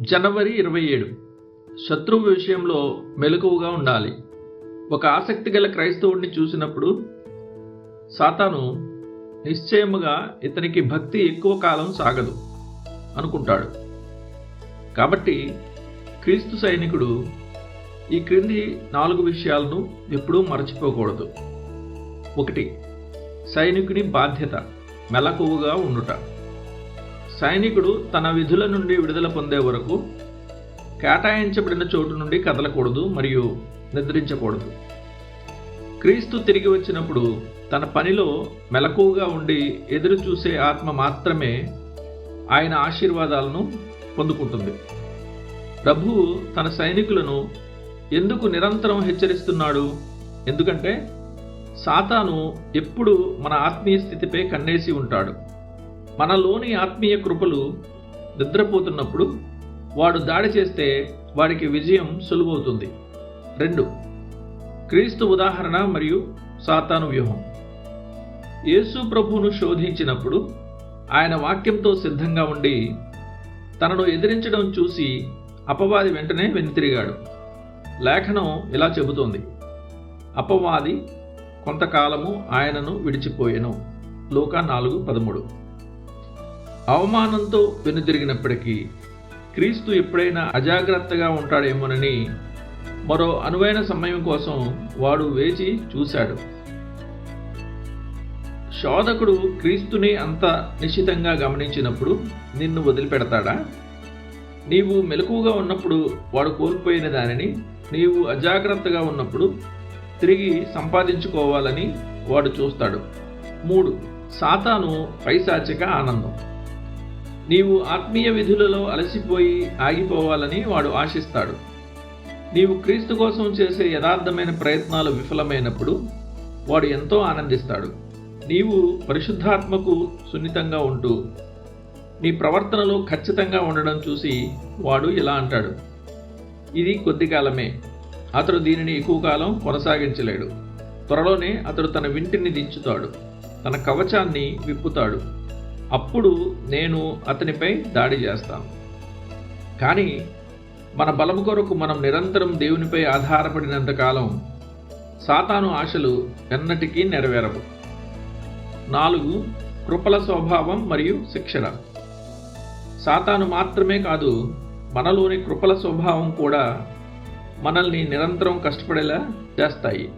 జనవరి ఇరవై ఏడు. శత్రువు విషయంలో మెలకువగా ఉండాలి. ఒక ఆసక్తి గల క్రైస్తవుడిని చూసినప్పుడు సాతాను నిశ్చయముగా ఇతనికి భక్తి ఎక్కువ కాలం సాగదు అనుకుంటాడు. కాబట్టి క్రీస్తు సైనికుడు ఈ క్రింది నాలుగు విషయాలను ఎప్పుడూ మరచిపోకూడదు. ఒకటి సైనికుని బాధ్యత మెలకువగా ఉండుట. సైనికుడు తన విధుల నుండి విడుదల పొందే వరకు కేటాయించబడిన చోటు నుండి కదలకూడదు మరియు నిద్రించకూడదు. క్రీస్తు తిరిగి వచ్చినప్పుడు తన పనిలో మెలకువగా ఉండి ఎదురు చూసే ఆత్మ మాత్రమే ఆయన ఆశీర్వాదాలను పొందుకుంటుంది. ప్రభువు తన సైనికులను ఎందుకు నిరంతరం హెచ్చరిస్తున్నాడు? ఎందుకంటే సాతాను ఎప్పుడు మన ఆత్మీయ స్థితిపై కన్నేసి ఉంటాడు. మనలోని ఆత్మీయ కృపలు నిద్రపోతున్నప్పుడు వాడు దాడి చేస్తే వాడికి విజయం సులువవుతుంది. రెండు క్రీస్తు ఉదాహరణ మరియు సాతాను వ్యూహం. యేసు ప్రభువును శోధించినప్పుడు ఆయన వాక్యంతో సిద్ధంగా ఉండి తనను ఎదిరించడం చూసి అపవాది వెంటనే వెనుతిరిగాడు. లేఖనం ఇలా చెబుతోంది అపవాది కొంతకాలము ఆయనను విడిచిపోయెను. లోక నాలుగు పదమూడు. అవమానంతో వెనుదిరిగినప్పటికీ క్రీస్తు ఎప్పుడైనా అజాగ్రత్తగా ఉంటాడేమోనని మరో అనువైన సమయం కోసం వాడు వేచి చూశాడు. శోధకుడు క్రీస్తుని అంత నిశ్చితంగా గమనించినప్పుడు నిన్ను వదిలిపెడతాడా? నీవు మెలకువగా ఉన్నప్పుడు వాడు కోల్పోయిన దానిని నీవు అజాగ్రత్తగా ఉన్నప్పుడు తిరిగి సంపాదించుకోవాలని వాడు చూస్తాడు. మూడు సాతాను పైశాచిక ఆనందం. నీవు ఆత్మీయ విధులలో అలసిపోయి ఆగిపోవాలని వాడు ఆశిస్తాడు. నీవు క్రీస్తు కోసం చేసే యథార్థమైన ప్రయత్నాలు విఫలమైనప్పుడు వాడు ఎంతో ఆనందిస్తాడు. నీవు పరిశుద్ధాత్మకు సున్నితంగా ఉంటూ నీ ప్రవర్తనలో ఖచ్చితంగా ఉండడం చూసి వాడు ఇలా అంటాడు. ఇది కొద్ది కాలమే. అతడు దీనిని ఎక్కువ కాలం కొనసాగించలేడు. త్వరలోనే అతడు తన వింటిని దించుతాడు. తన కవచాన్ని విప్పుతాడు. అప్పుడు నేను అతనిపై దాడి చేస్తాను. కానీ మన బలము కొరకు మనం నిరంతరం దేవునిపై ఆధారపడినంత కాలం సాతాను ఆశలు ఎన్నటికీ నెరవేరవు. నాలుగు కృపల స్వభావం మరియు శిక్షణ. సాతాను మాత్రమే కాదు మనలోని కృపల స్వభావం కూడా మనల్ని నిరంతరం కష్టపడేలా చేస్తాయి.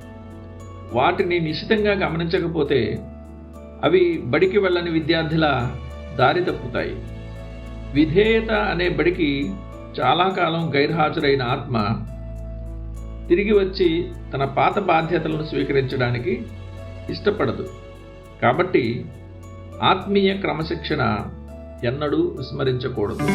వాటిని నిశ్చితంగా గమనించకపోతే అవి బడికి వెళ్ళని విద్యార్థుల దారి తప్పుతాయి. విధేయత అనే బడికి చాలా కాలం గైర్హాజరైన ఆత్మ తిరిగి వచ్చి తన పాత బాధ్యతలను స్వీకరించడానికి ఇష్టపడదు. కాబట్టి ఆత్మీయ క్రమశిక్షణ ఎన్నడూ విస్మరించకూడదు.